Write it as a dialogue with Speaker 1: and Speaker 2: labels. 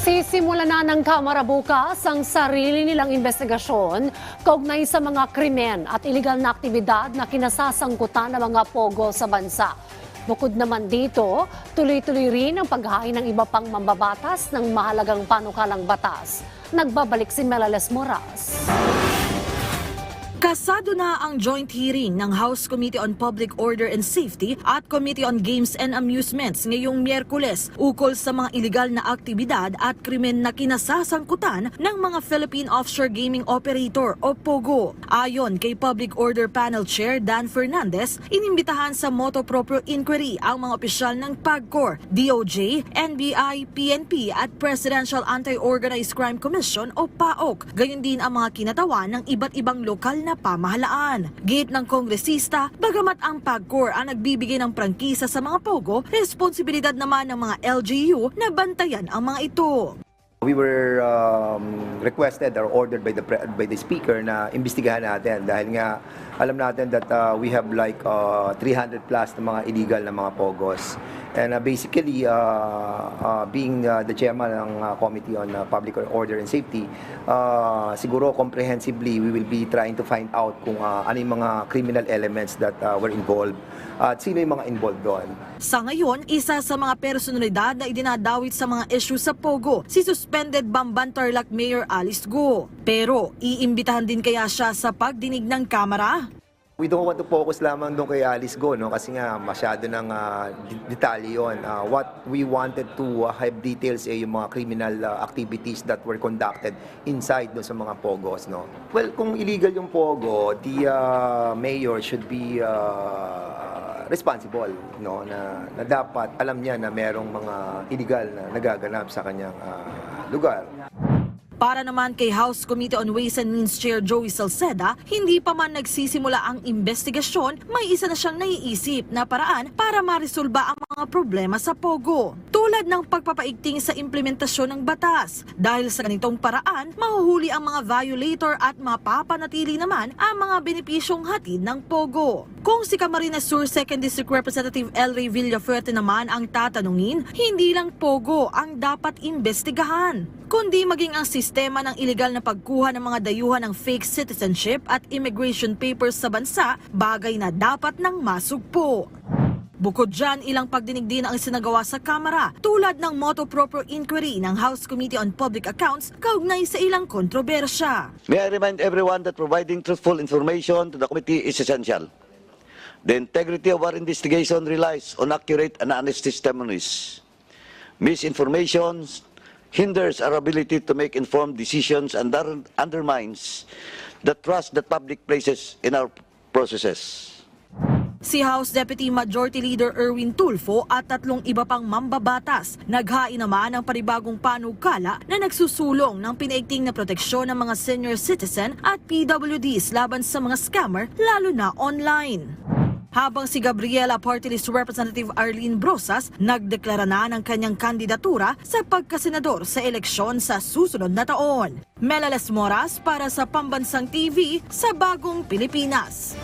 Speaker 1: Sisimula na ng Kamara bukas ang sarili nilang investigasyon kaugnay sa mga krimen at iligal na aktibidad na kinasasangkutan ng mga pogo sa bansa. Bukod naman dito, tuloy-tuloy rin ang paghain ng iba pang mambabatas ng mahalagang panukalang batas. Nagbabalik si Melales Moras.
Speaker 2: Kasado na ang joint hearing ng House Committee on Public Order and Safety at Committee on Games and Amusements ngayong Miyerkules ukol sa mga iligal na aktibidad at krimen na kinasasangkutan ng mga Philippine Offshore Gaming Operator o POGO. Ayon kay Public Order Panel Chair Dan Fernandez, inimbitahan sa moto proprio inquiry ang mga opisyal ng PAGCOR, DOJ, NBI, PNP at Presidential Anti-Organized Crime Commission o PAOK. Gayon din ang mga kinatawan ng iba't ibang lokal na pamahalaan. Gate ng kongresista, bagamat ang PAGCOR ang nagbibigay ng prangkisa sa mga POGO, responsibilidad naman ng mga LGU na bantayan ang mga ito.
Speaker 3: We were um, requested or ordered by the by the speaker na imbestigahan natin dahil nga alam natin that uh, we have like uh, 300 plus na mga illegal na mga pogos. And uh, basically uh, uh, being uh, the chairman ng uh, Committee on uh, Public Order and Safety, uh, siguro comprehensively we will be trying to find out kung uh, ano yung mga criminal elements that uh, were involved at sino yung mga involved doon.
Speaker 2: Sa ngayon, isa sa mga personalidad na idinadawit sa mga issue sa Pogo, si suspended Bamban Tarlac Mayor Alice Go. Pero, iimbitahan din kaya siya sa pagdinig ng Kamara?
Speaker 3: We don't want to focus lamang doon kay Alice Go, no? kasi nga masyado ng uh, de- detalye yun. Uh, what we wanted to uh, have details eh, yung mga criminal uh, activities that were conducted inside doon sa mga pogos. No? Well, kung illegal yung pogo, the uh, mayor should be uh, responsible no na, na dapat alam niya na merong mga illegal na nagaganap sa kanyang uh, lugar.
Speaker 2: Para naman kay House Committee on Ways and Means Chair Joey Salceda, hindi pa man nagsisimula ang investigasyon, may isa na siyang naiisip na paraan para maresolba ang mga problema sa Pogo. Tulad ng pagpapaigting sa implementasyon ng batas. Dahil sa ganitong paraan, mahuhuli ang mga violator at mapapanatili naman ang mga benepisyong hatid ng Pogo. Kung si Camarines Sur 2nd District Representative El Rey Villafuerte naman ang tatanungin, hindi lang Pogo ang dapat imbestigahan, kundi maging ang sistema ng ilegal na pagkuha ng mga dayuhan ng fake citizenship at immigration papers sa bansa, bagay na dapat nang masugpo. Bukod dyan, ilang pagdinig din ang sinagawa sa Kamara tulad ng moto proprio inquiry ng House Committee on Public Accounts kaugnay sa ilang kontrobersya.
Speaker 4: May I remind everyone that providing truthful information to the committee is essential. The integrity of our investigation relies on accurate and honest testimonies. Misinformation hinders our ability to make informed decisions and under- undermines the trust that public places in our processes.
Speaker 2: Si House Deputy Majority Leader Erwin Tulfo at tatlong iba pang mambabatas naghain naman ng panibagong panukala na nagsusulong ng pinaigting na proteksyon ng mga senior citizen at PWDs laban sa mga scammer lalo na online. Habang si Gabriela Party List Representative Arlene Brosas nagdeklara na ng kanyang kandidatura sa pagkasenador sa eleksyon sa susunod na taon. Melales Moras para sa Pambansang TV sa Bagong Pilipinas.